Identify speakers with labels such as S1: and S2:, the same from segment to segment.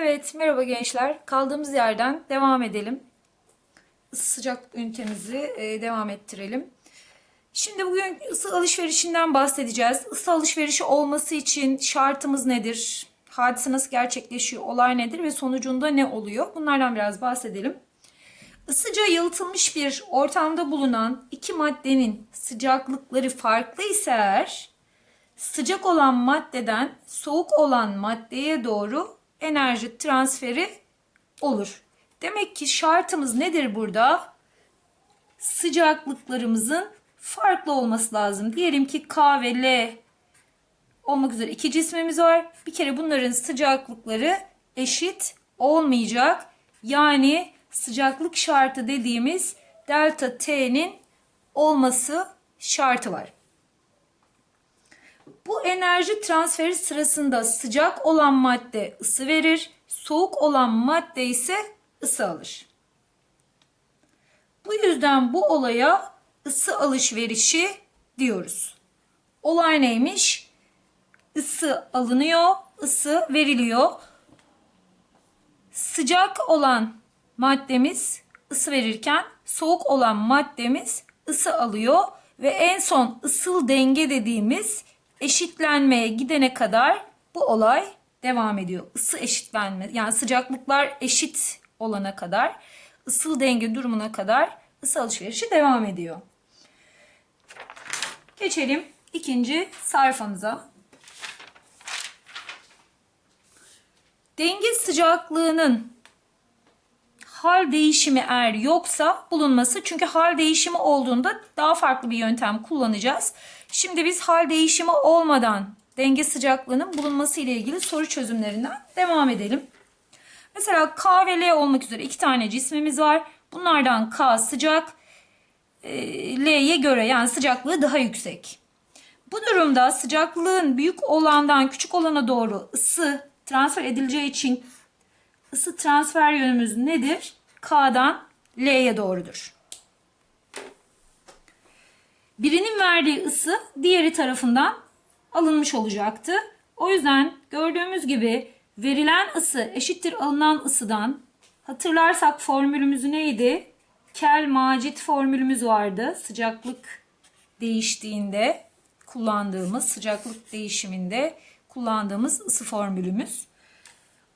S1: Evet, merhaba gençler. Kaldığımız yerden devam edelim. Isı sıcak ünitemizi e, devam ettirelim. Şimdi bugün ısı alışverişinden bahsedeceğiz. Isı alışverişi olması için şartımız nedir? Hadise nasıl gerçekleşiyor? Olay nedir ve sonucunda ne oluyor? Bunlardan biraz bahsedelim. Isıca yalıtılmış bir ortamda bulunan iki maddenin sıcaklıkları farklı ise eğer sıcak olan maddeden soğuk olan maddeye doğru enerji transferi olur. Demek ki şartımız nedir burada? Sıcaklıklarımızın farklı olması lazım. Diyelim ki K ve L olmak üzere iki cismimiz var. Bir kere bunların sıcaklıkları eşit olmayacak. Yani sıcaklık şartı dediğimiz delta T'nin olması şartı var. Bu enerji transferi sırasında sıcak olan madde ısı verir, soğuk olan madde ise ısı alır. Bu yüzden bu olaya ısı alışverişi diyoruz. Olay neymiş? Isı alınıyor, ısı veriliyor. Sıcak olan maddemiz ısı verirken soğuk olan maddemiz ısı alıyor ve en son ısıl denge dediğimiz eşitlenmeye gidene kadar bu olay devam ediyor. Isı eşitlenme yani sıcaklıklar eşit olana kadar ısıl denge durumuna kadar ısı alışverişi devam ediyor. Geçelim ikinci sayfamıza. Denge sıcaklığının hal değişimi eğer yoksa bulunması. Çünkü hal değişimi olduğunda daha farklı bir yöntem kullanacağız. Şimdi biz hal değişimi olmadan denge sıcaklığının bulunması ile ilgili soru çözümlerinden devam edelim. Mesela K ve L olmak üzere iki tane cismimiz var. Bunlardan K sıcak, e, L'ye göre yani sıcaklığı daha yüksek. Bu durumda sıcaklığın büyük olandan küçük olana doğru ısı transfer edileceği için ısı transfer yönümüz nedir? K'dan L'ye doğrudur. Birinin verdiği ısı diğeri tarafından alınmış olacaktı. O yüzden gördüğümüz gibi verilen ısı eşittir alınan ısıdan hatırlarsak formülümüz neydi? Kel macit formülümüz vardı. Sıcaklık değiştiğinde kullandığımız sıcaklık değişiminde kullandığımız ısı formülümüz.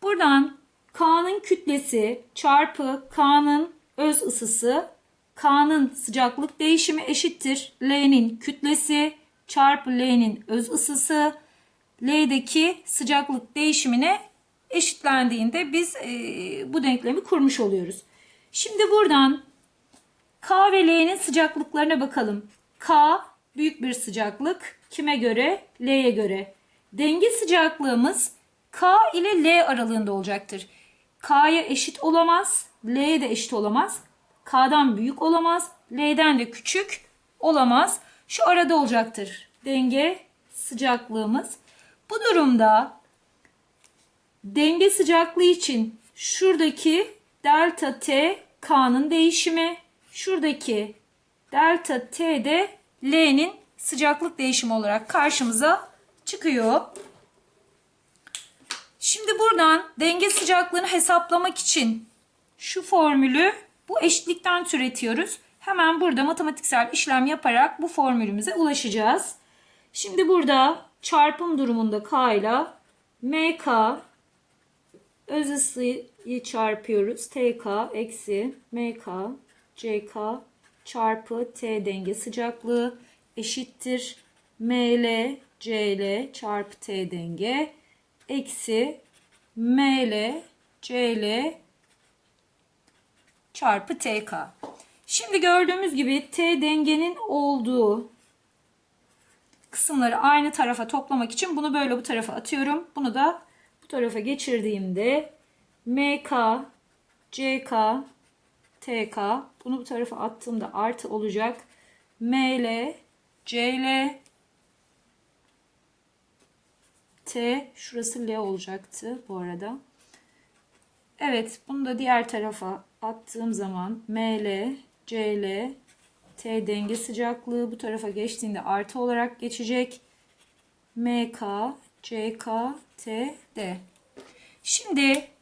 S1: Buradan K'nın kütlesi çarpı K'nın öz ısısı K'nın sıcaklık değişimi eşittir. L'nin kütlesi çarpı L'nin öz ısısı L'deki sıcaklık değişimine eşitlendiğinde biz e, bu denklemi kurmuş oluyoruz. Şimdi buradan K ve L'nin sıcaklıklarına bakalım. K büyük bir sıcaklık. Kime göre? L'ye göre. Denge sıcaklığımız K ile L aralığında olacaktır. K'ya eşit olamaz. L'ye de eşit olamaz. K'dan büyük olamaz. L'den de küçük olamaz. Şu arada olacaktır. Denge sıcaklığımız. Bu durumda denge sıcaklığı için şuradaki delta T K'nın değişimi, şuradaki delta T de L'nin sıcaklık değişimi olarak karşımıza çıkıyor. Şimdi buradan denge sıcaklığını hesaplamak için şu formülü bu eşitlikten türetiyoruz. Hemen burada matematiksel işlem yaparak bu formülümüze ulaşacağız. Şimdi burada çarpım durumunda K ile MK öz ısıyı çarpıyoruz. TK eksi MK CK çarpı T denge sıcaklığı eşittir. ML CL çarpı T denge eksi ML CL çarpı TK. Şimdi gördüğümüz gibi T dengenin olduğu kısımları aynı tarafa toplamak için bunu böyle bu tarafa atıyorum. Bunu da bu tarafa geçirdiğimde MK, CK, TK bunu bu tarafa attığımda artı olacak. ML, CL, T şurası L olacaktı bu arada. Evet bunu da diğer tarafa attığım zaman ML, CL, T denge sıcaklığı bu tarafa geçtiğinde artı olarak geçecek. MK, CK, T, D. Şimdi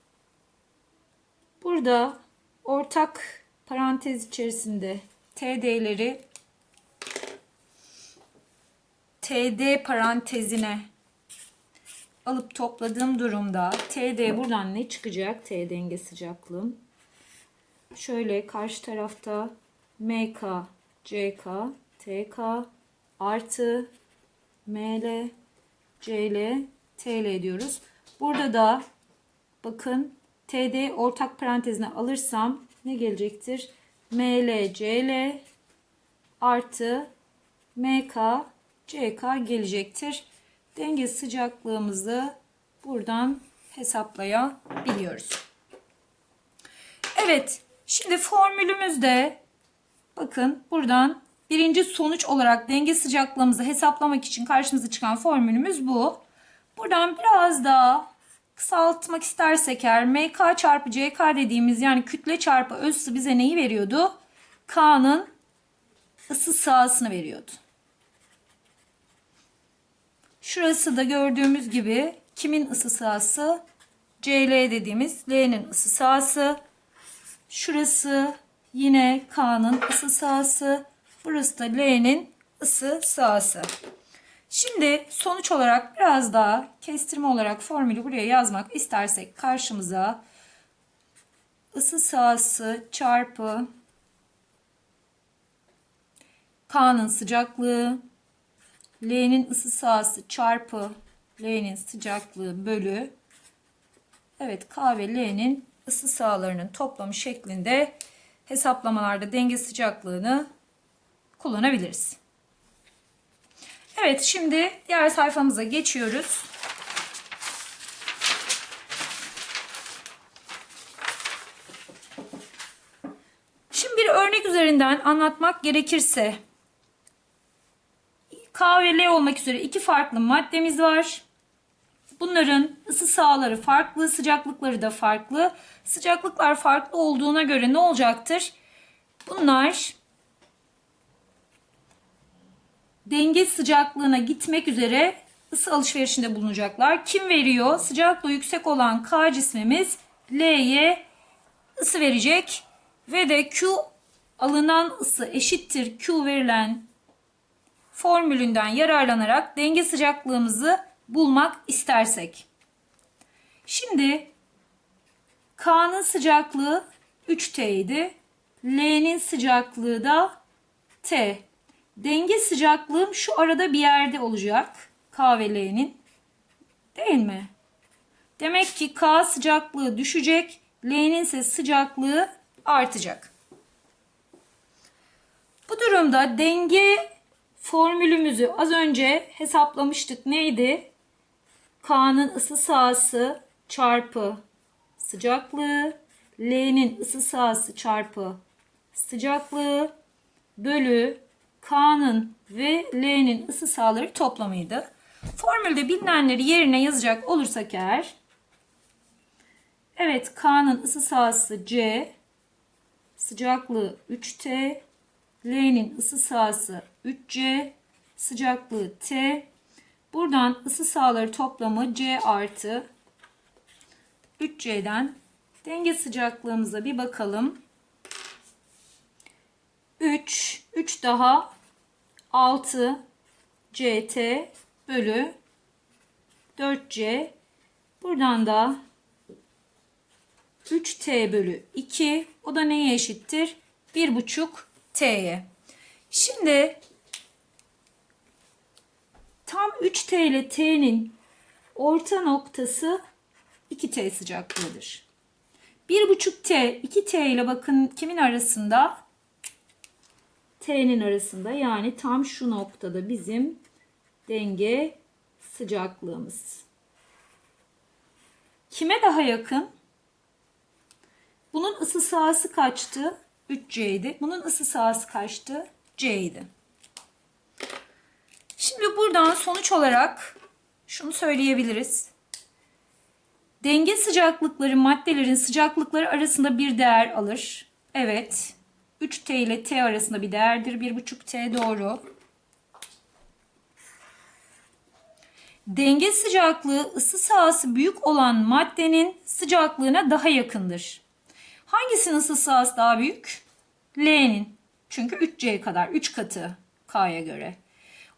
S1: Burada ortak parantez içerisinde TD'leri TD parantezine alıp topladığım durumda TD buradan ne çıkacak? T denge sıcaklığım. Şöyle karşı tarafta MK, CK, TK artı ML, CL, TL diyoruz. Burada da bakın TD ortak parantezine alırsam ne gelecektir? ML, CL artı MK, CK gelecektir. Denge sıcaklığımızı buradan hesaplayabiliyoruz. Evet, şimdi formülümüzde bakın buradan birinci sonuç olarak denge sıcaklığımızı hesaplamak için karşımıza çıkan formülümüz bu. Buradan biraz daha kısaltmak istersek eğer MK çarpı CK dediğimiz yani kütle çarpı öz ısı bize neyi veriyordu? K'nın ısı sahasını veriyordu. Şurası da gördüğümüz gibi kimin ısı sahası? CL dediğimiz L'nin ısı sahası. Şurası yine K'nın ısı sahası. Burası da L'nin ısı sahası. Şimdi sonuç olarak biraz daha kestirme olarak formülü buraya yazmak istersek karşımıza ısı sahası çarpı K'nın sıcaklığı L'nin ısı sahası çarpı L'nin sıcaklığı bölü Evet K ve L'nin ısı sahalarının toplamı şeklinde hesaplamalarda denge sıcaklığını kullanabiliriz. Evet şimdi diğer sayfamıza geçiyoruz. Şimdi bir örnek üzerinden anlatmak gerekirse K ve L olmak üzere iki farklı maddemiz var. Bunların ısı sahaları farklı, sıcaklıkları da farklı. Sıcaklıklar farklı olduğuna göre ne olacaktır? Bunlar denge sıcaklığına gitmek üzere ısı alışverişinde bulunacaklar. Kim veriyor? Sıcaklığı yüksek olan K cismimiz L'ye ısı verecek ve de Q alınan ısı eşittir Q verilen formülünden yararlanarak denge sıcaklığımızı bulmak istersek. Şimdi K'nın sıcaklığı 3T idi. L'nin sıcaklığı da T. Denge sıcaklığım şu arada bir yerde olacak. K ve L'nin. Değil mi? Demek ki K sıcaklığı düşecek. L'nin ise sıcaklığı artacak. Bu durumda denge formülümüzü az önce hesaplamıştık. Neydi? K'nın ısı sahası çarpı sıcaklığı, L'nin ısı sahası çarpı sıcaklığı bölü K'nın ve L'nin ısı sahaları toplamıydı. Formülde bilinenleri yerine yazacak olursak eğer Evet K'nın ısı sahası C, sıcaklığı 3T, L'nin ısı sahası 3C, sıcaklığı T. Buradan ısı sahaları toplamı C artı 3C'den denge sıcaklığımıza bir bakalım. 3, 3 daha 6 CT bölü 4C. Buradan da 3T bölü 2. O da neye eşittir? 1,5 T'ye. Şimdi tam 3T ile T'nin orta noktası 2T sıcaklığıdır. 1,5T 2T ile bakın kimin arasında? T'nin arasında yani tam şu noktada bizim denge sıcaklığımız. Kime daha yakın? Bunun ısı sahası kaçtı? 3C idi. Bunun ısı sahası kaçtı? C idi. Şimdi buradan sonuç olarak şunu söyleyebiliriz. Denge sıcaklıkları maddelerin sıcaklıkları arasında bir değer alır. Evet. 3T ile T arasında bir değerdir. 1,5T doğru. Denge sıcaklığı ısı sahası büyük olan maddenin sıcaklığına daha yakındır. Hangisinin ısı sahası daha büyük? L'nin. Çünkü 3C kadar. 3 katı K'ya göre.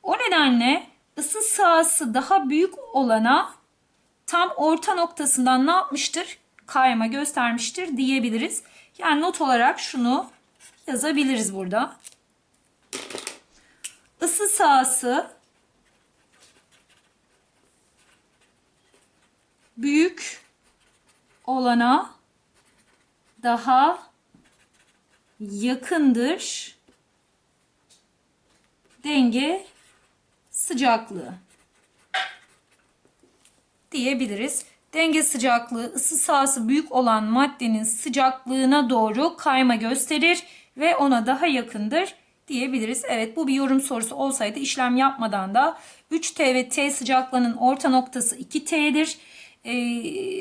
S1: O nedenle ısı sahası daha büyük olana tam orta noktasından ne yapmıştır? Kayma göstermiştir diyebiliriz. Yani not olarak şunu yazabiliriz burada. Isı sahası büyük olana daha yakındır denge sıcaklığı diyebiliriz. Denge sıcaklığı ısı sahası büyük olan maddenin sıcaklığına doğru kayma gösterir ve ona daha yakındır diyebiliriz. Evet bu bir yorum sorusu olsaydı işlem yapmadan da 3T ve T sıcaklığının orta noktası 2T'dir. E,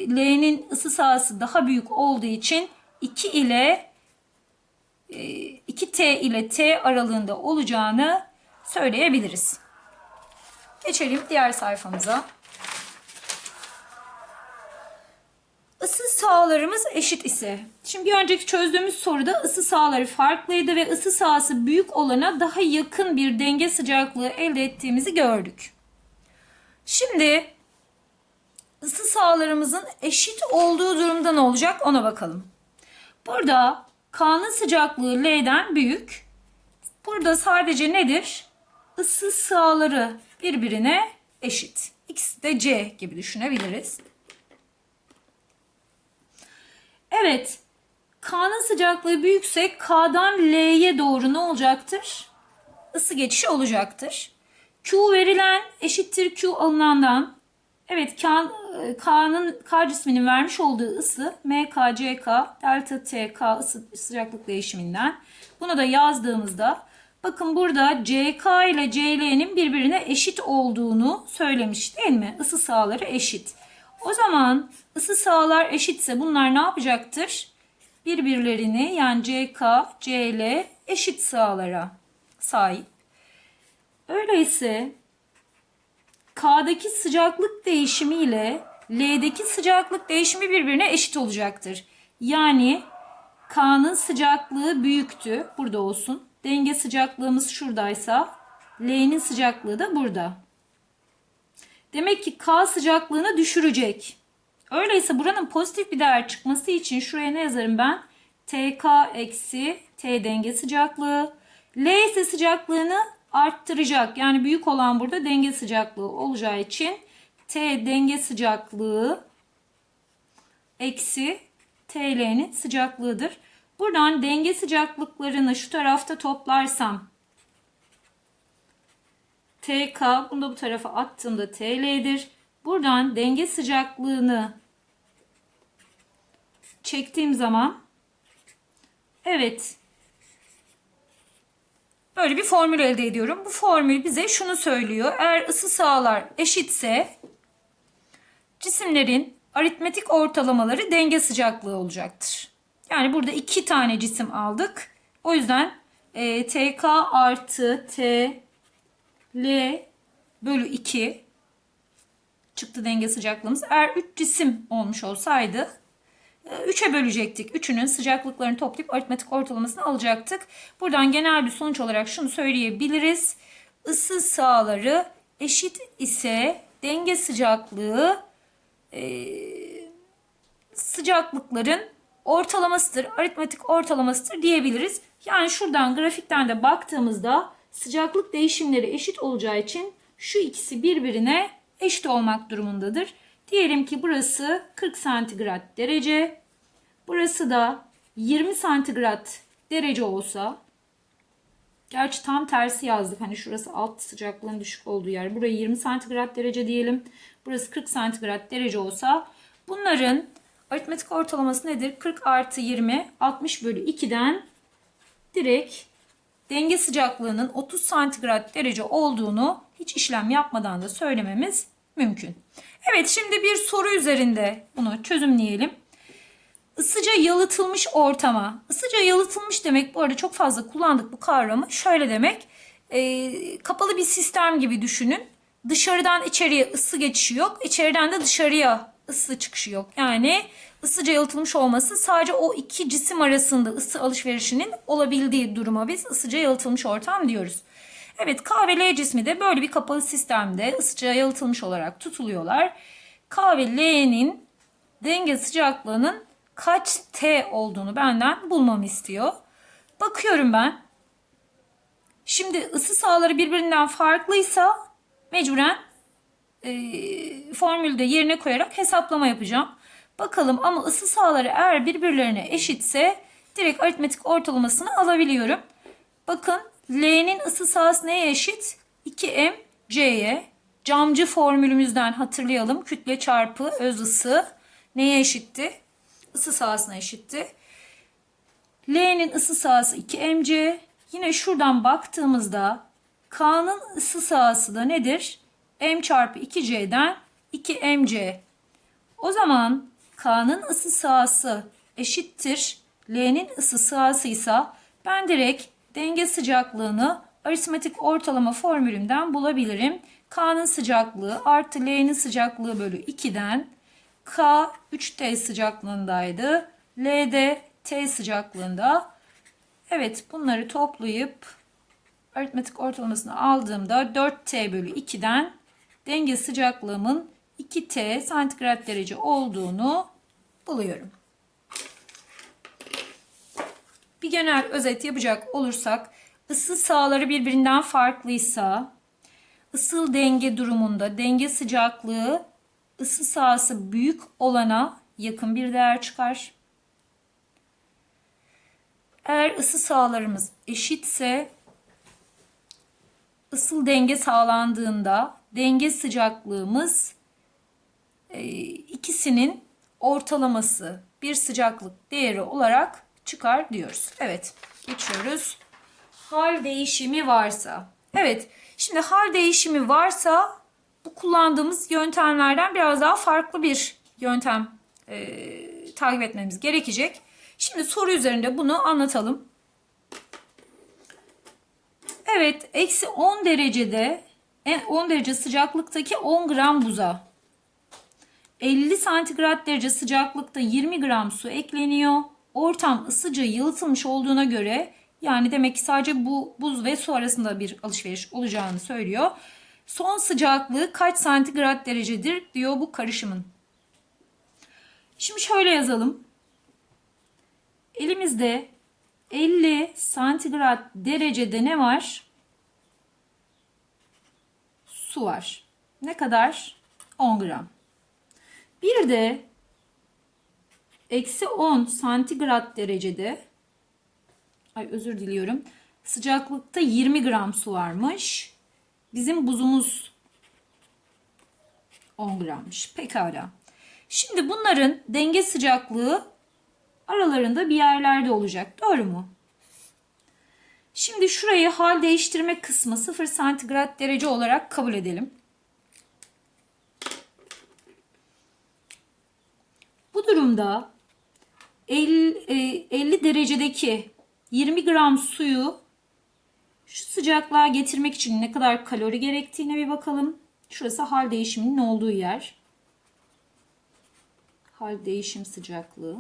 S1: L'nin ısı sahası daha büyük olduğu için 2 ile 2T ile T aralığında olacağını söyleyebiliriz. Geçelim diğer sayfamıza. Isı sahalarımız eşit ise. Şimdi bir önceki çözdüğümüz soruda ısı sahaları farklıydı ve ısı sahası büyük olana daha yakın bir denge sıcaklığı elde ettiğimizi gördük. Şimdi ısı sahalarımızın eşit olduğu durumda ne olacak ona bakalım. Burada K'nın sıcaklığı L'den büyük. Burada sadece nedir? Isı sahaları birbirine eşit. İkisi de C gibi düşünebiliriz. Evet. K'nın sıcaklığı büyükse K'dan L'ye doğru ne olacaktır? Isı geçişi olacaktır. Q verilen eşittir Q alınandan. Evet K'nın K cisminin vermiş olduğu ısı MKCK delta T K ısı sıcaklık değişiminden. Bunu da yazdığımızda bakın burada CK ile CL'nin birbirine eşit olduğunu söylemiş değil mi? Isı sahaları eşit. O zaman ısı sahalar eşitse bunlar ne yapacaktır? Birbirlerini yani CK, CL eşit sahalara sahip. Öyleyse K'daki sıcaklık değişimi ile L'deki sıcaklık değişimi birbirine eşit olacaktır. Yani K'nın sıcaklığı büyüktü. Burada olsun. Denge sıcaklığımız şuradaysa L'nin sıcaklığı da burada. Demek ki K sıcaklığını düşürecek. Öyleyse buranın pozitif bir değer çıkması için şuraya ne yazarım ben? TK eksi T denge sıcaklığı. L ise sıcaklığını arttıracak. Yani büyük olan burada denge sıcaklığı olacağı için T denge sıcaklığı eksi TL'nin sıcaklığıdır. Buradan denge sıcaklıklarını şu tarafta toplarsam TK bunu da bu tarafa attığımda TL'dir. Buradan denge sıcaklığını çektiğim zaman evet böyle bir formül elde ediyorum. Bu formül bize şunu söylüyor. Eğer ısı sahalar eşitse cisimlerin aritmetik ortalamaları denge sıcaklığı olacaktır. Yani burada iki tane cisim aldık. O yüzden e, TK artı T L bölü 2 çıktı denge sıcaklığımız. Eğer 3 cisim olmuş olsaydı 3'e bölecektik. Üçünün sıcaklıklarını toplayıp aritmetik ortalamasını alacaktık. Buradan genel bir sonuç olarak şunu söyleyebiliriz. Isı sahaları eşit ise denge sıcaklığı e, sıcaklıkların ortalamasıdır. Aritmetik ortalamasıdır diyebiliriz. Yani şuradan grafikten de baktığımızda sıcaklık değişimleri eşit olacağı için şu ikisi birbirine eşit olmak durumundadır. Diyelim ki burası 40 santigrat derece. Burası da 20 santigrat derece olsa Gerçi tam tersi yazdık. Hani şurası alt sıcaklığın düşük olduğu yer. Burayı 20 santigrat derece diyelim. Burası 40 santigrat derece olsa bunların aritmetik ortalaması nedir? 40 artı 20 60 bölü 2'den direkt denge sıcaklığının 30 santigrat derece olduğunu hiç işlem yapmadan da söylememiz mümkün. Evet şimdi bir soru üzerinde bunu çözümleyelim. Isıca yalıtılmış ortama. Isıca yalıtılmış demek bu arada çok fazla kullandık bu kavramı. Şöyle demek e, kapalı bir sistem gibi düşünün. Dışarıdan içeriye ısı geçişi yok. İçeriden de dışarıya ısı çıkışı yok. Yani ısıca yalıtılmış olması sadece o iki cisim arasında ısı alışverişinin olabildiği duruma biz ısıca yalıtılmış ortam diyoruz. Evet K cismi de böyle bir kapalı sistemde ısıca yalıtılmış olarak tutuluyorlar. K denge sıcaklığının kaç T olduğunu benden bulmamı istiyor. Bakıyorum ben. Şimdi ısı sahaları birbirinden farklıysa mecburen e, formülde yerine koyarak hesaplama yapacağım. Bakalım ama ısı sahaları eğer birbirlerine eşitse direkt aritmetik ortalamasını alabiliyorum. Bakın L'nin ısı sahası neye eşit? 2m C'ye. Camcı formülümüzden hatırlayalım. Kütle çarpı öz ısı neye eşitti? Isı sahasına eşitti. L'nin ısı sahası 2mc. Yine şuradan baktığımızda K'nın ısı sahası da nedir? M çarpı 2c'den 2mc. O zaman K'nın ısı sahası eşittir. L'nin ısı sahası ise ben direkt denge sıcaklığını aritmetik ortalama formülümden bulabilirim. K'nın sıcaklığı artı L'nin sıcaklığı bölü 2'den K 3T sıcaklığındaydı. L de T sıcaklığında. Evet bunları toplayıp aritmetik ortalamasını aldığımda 4T bölü 2'den denge sıcaklığımın 2T santigrat derece olduğunu buluyorum. Bir genel özet yapacak olursak ısı sahaları birbirinden farklıysa ısıl denge durumunda denge sıcaklığı ısı sahası büyük olana yakın bir değer çıkar. Eğer ısı sahalarımız eşitse ısıl denge sağlandığında denge sıcaklığımız e, ikisinin ortalaması bir sıcaklık değeri olarak çıkar diyoruz. Evet geçiyoruz. Hal değişimi varsa. Evet şimdi hal değişimi varsa bu kullandığımız yöntemlerden biraz daha farklı bir yöntem e, takip etmemiz gerekecek. Şimdi soru üzerinde bunu anlatalım. Evet, eksi 10 derecede 10 derece sıcaklıktaki 10 gram buza 50 santigrat derece sıcaklıkta 20 gram su ekleniyor. Ortam ısıca yalıtılmış olduğuna göre yani demek ki sadece bu buz ve su arasında bir alışveriş olacağını söylüyor. Son sıcaklığı kaç santigrat derecedir diyor bu karışımın. Şimdi şöyle yazalım. Elimizde 50 santigrat derecede ne var? Su var. Ne kadar? 10 gram. Bir de eksi 10 santigrat derecede ay özür diliyorum sıcaklıkta 20 gram su varmış. Bizim buzumuz 10 grammış. Pekala. Şimdi bunların denge sıcaklığı aralarında bir yerlerde olacak. Doğru mu? Şimdi şurayı hal değiştirme kısmı 0 santigrat derece olarak kabul edelim. Bu durumda 50, 50 derecedeki 20 gram suyu şu sıcaklığa getirmek için ne kadar kalori gerektiğine bir bakalım. Şurası hal değişiminin olduğu yer. Hal değişim sıcaklığı.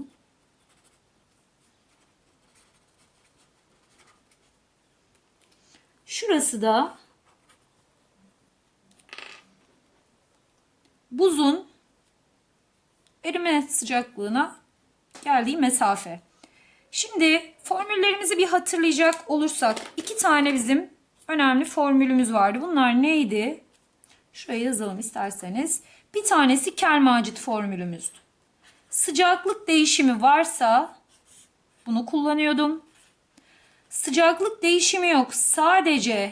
S1: Şurası da buzun erime sıcaklığına geldiği mesafe. Şimdi formüllerimizi bir hatırlayacak olursak iki tane bizim önemli formülümüz vardı. Bunlar neydi? Şuraya yazalım isterseniz. Bir tanesi Kermacit formülümüzdü. Sıcaklık değişimi varsa bunu kullanıyordum. Sıcaklık değişimi yok. Sadece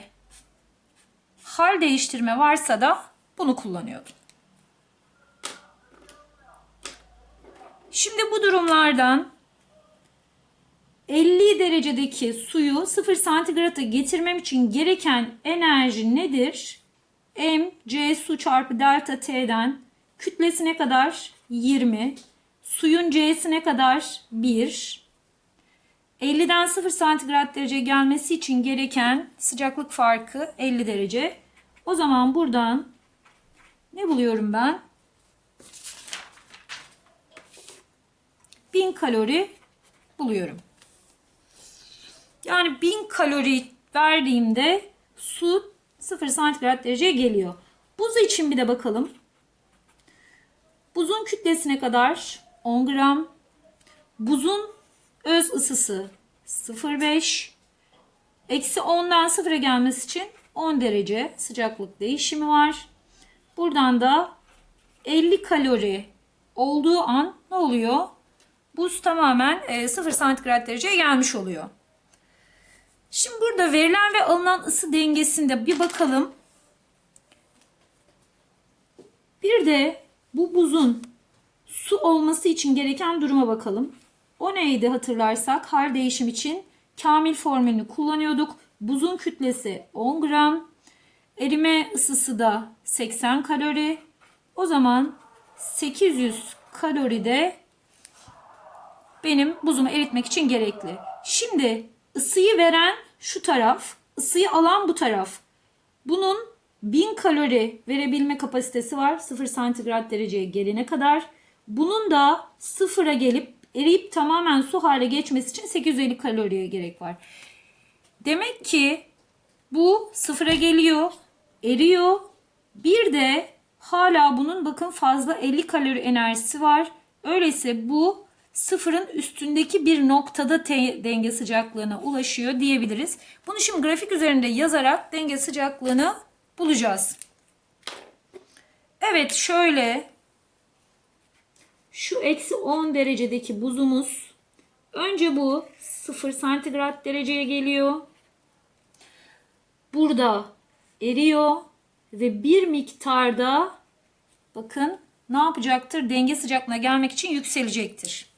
S1: hal değiştirme varsa da bunu kullanıyordum. Şimdi bu durumlardan 50 derecedeki suyu 0 santigrata getirmem için gereken enerji nedir? M C su çarpı delta T'den kütlesine kadar 20. Suyun C'sine kadar 1. 50'den 0 santigrat derece gelmesi için gereken sıcaklık farkı 50 derece. O zaman buradan ne buluyorum ben? 1000 kalori buluyorum. Yani 1000 kalori verdiğimde su 0 santigrat dereceye geliyor. Buz için bir de bakalım. Buzun kütlesine kadar 10 gram. Buzun öz ısısı 0,5. Eksi 10'dan 0'a gelmesi için 10 derece sıcaklık değişimi var. Buradan da 50 kalori olduğu an ne oluyor? Buz tamamen e, 0 santigrat dereceye gelmiş oluyor. Şimdi burada verilen ve alınan ısı dengesinde bir bakalım. Bir de bu buzun su olması için gereken duruma bakalım. O neydi hatırlarsak hal değişim için kamil formülünü kullanıyorduk. Buzun kütlesi 10 gram. Erime ısısı da 80 kalori. O zaman 800 kalori de benim buzumu eritmek için gerekli. Şimdi ısıyı veren şu taraf, ısıyı alan bu taraf. Bunun 1000 kalori verebilme kapasitesi var 0 santigrat dereceye gelene kadar. Bunun da sıfıra gelip eriyip tamamen su hale geçmesi için 850 kaloriye gerek var. Demek ki bu sıfıra geliyor, eriyor. Bir de hala bunun bakın fazla 50 kalori enerjisi var. Öyleyse bu sıfırın üstündeki bir noktada denge sıcaklığına ulaşıyor diyebiliriz. Bunu şimdi grafik üzerinde yazarak denge sıcaklığını bulacağız. Evet şöyle şu eksi 10 derecedeki buzumuz önce bu 0 santigrat dereceye geliyor. Burada eriyor ve bir miktarda bakın ne yapacaktır? Denge sıcaklığına gelmek için yükselecektir.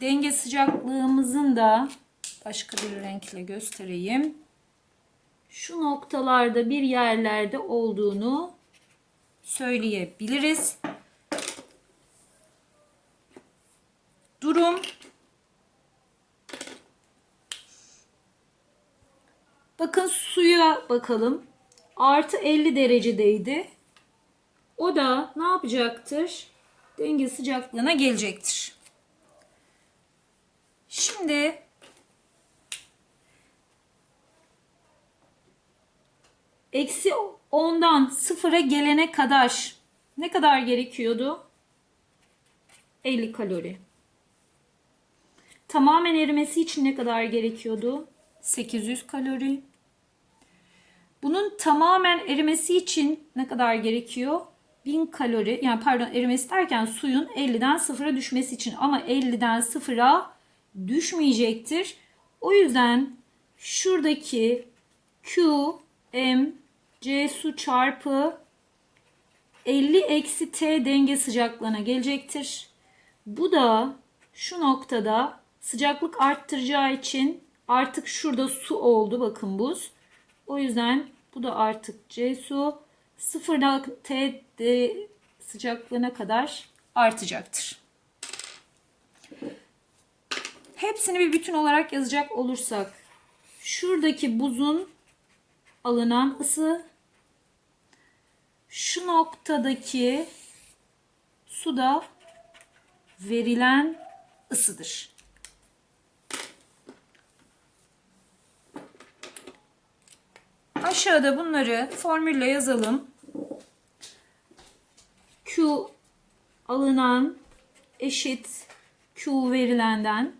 S1: Denge sıcaklığımızın da başka bir renkle göstereyim. Şu noktalarda bir yerlerde olduğunu söyleyebiliriz. Durum Bakın suya bakalım. Artı 50 derecedeydi. O da ne yapacaktır? Denge sıcaklığına gelecektir. Şimdi eksi 10'dan sıfıra gelene kadar ne kadar gerekiyordu? 50 kalori. Tamamen erimesi için ne kadar gerekiyordu? 800 kalori. Bunun tamamen erimesi için ne kadar gerekiyor? 1000 kalori. Yani pardon erimesi derken suyun 50'den 0'a düşmesi için ama 50'den 0'a düşmeyecektir. O yüzden şuradaki Q, M, C su çarpı 50 eksi T denge sıcaklığına gelecektir. Bu da şu noktada sıcaklık arttıracağı için artık şurada su oldu bakın buz. O yüzden bu da artık C su 0 T sıcaklığına kadar artacaktır. Hepsini bir bütün olarak yazacak olursak şuradaki buzun alınan ısı şu noktadaki suda verilen ısıdır. Aşağıda bunları formülle yazalım. Q alınan eşit Q verilenden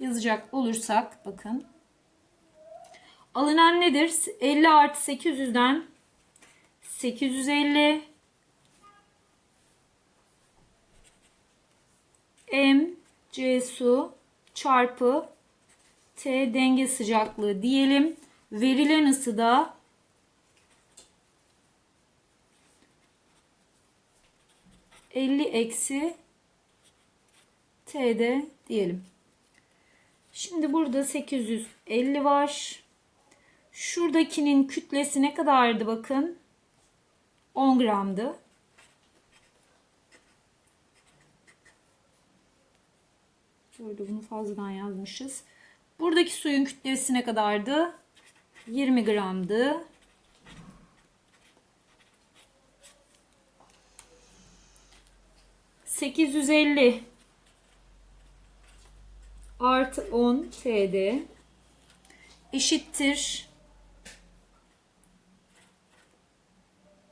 S1: yazacak olursak bakın. Alınan nedir? 50 artı 800'den 850 M C su çarpı T denge sıcaklığı diyelim. Verilen ısı da elli eksi T'de diyelim. Şimdi burada 850 var. Şuradakinin kütlesi ne kadardı bakın. 10 gramdı. Şöyle bunu fazladan yazmışız. Buradaki suyun kütlesi ne kadardı? 20 gramdı. Sekiz yüz elli. Artı 10 TD eşittir.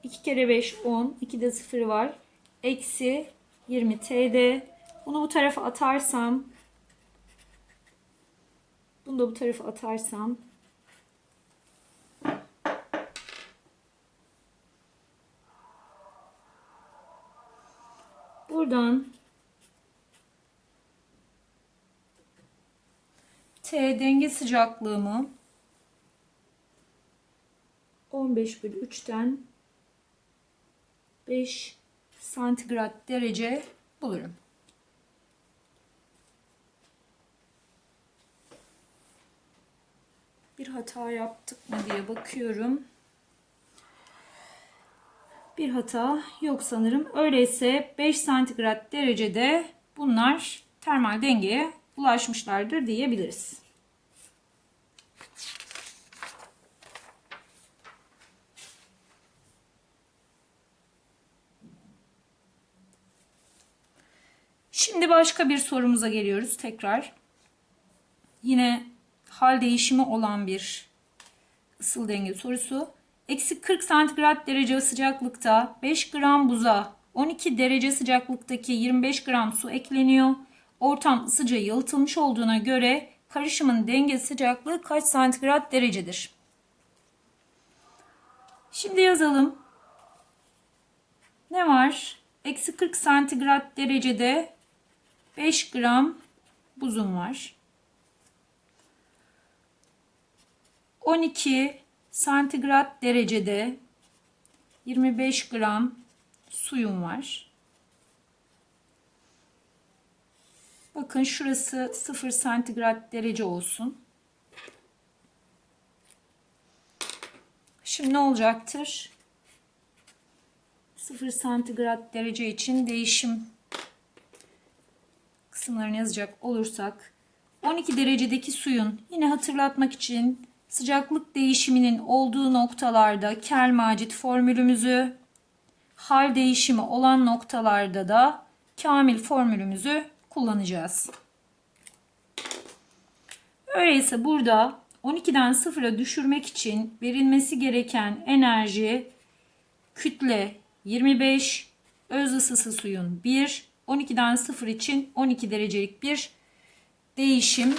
S1: 2 kere 5 10 2 de 0 var. Eksi 20 TD bunu bu tarafa atarsam bunu da bu tarafa atarsam buradan T denge sıcaklığımı 15 bölü 3'ten 5 santigrat derece bulurum. Bir hata yaptık mı diye bakıyorum. Bir hata yok sanırım. Öyleyse 5 santigrat derecede bunlar termal dengeye ulaşmışlardır diyebiliriz. Şimdi başka bir sorumuza geliyoruz tekrar. Yine hal değişimi olan bir ısıl denge sorusu. Eksi 40 santigrat derece sıcaklıkta 5 gram buza 12 derece sıcaklıktaki 25 gram su ekleniyor. Ortam ısıca yalıtılmış olduğuna göre karışımın denge sıcaklığı kaç santigrat derecedir? Şimdi yazalım. Ne var? Eksi 40 santigrat derecede 5 gram buzum var. 12 santigrat derecede 25 gram suyum var. Bakın şurası 0 santigrat derece olsun. Şimdi ne olacaktır? 0 santigrat derece için değişim kısımlarını yazacak olursak 12 derecedeki suyun yine hatırlatmak için sıcaklık değişiminin olduğu noktalarda Kermacit formülümüzü hal değişimi olan noktalarda da Kamil formülümüzü kullanacağız. Öyleyse burada 12'den 0'a düşürmek için verilmesi gereken enerji kütle 25, öz ısısı suyun 1, 12'den 0 için 12 derecelik bir değişim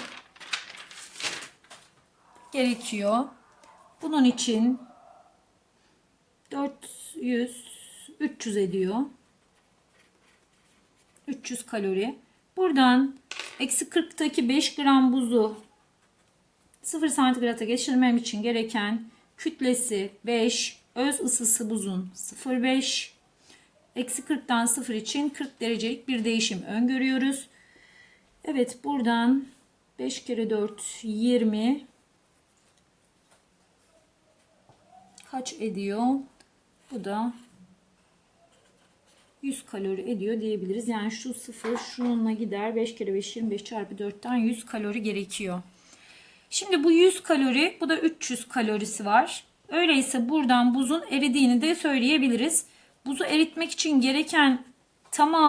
S1: gerekiyor. Bunun için 400 300 ediyor. 300 kalori. Buradan eksi 40'taki 5 gram buzu 0 santigrata geçirmem için gereken kütlesi 5, öz ısısı buzun 0,5, eksi 40'tan 0 için 40 derecelik bir değişim öngörüyoruz. Evet buradan 5 kere 4 20 kaç ediyor? Bu da 100 kalori ediyor diyebiliriz. Yani şu sıfır şununla gider. 5 kere 5 25 çarpı 4'ten 100 kalori gerekiyor. Şimdi bu 100 kalori bu da 300 kalorisi var. Öyleyse buradan buzun eridiğini de söyleyebiliriz. Buzu eritmek için gereken tamam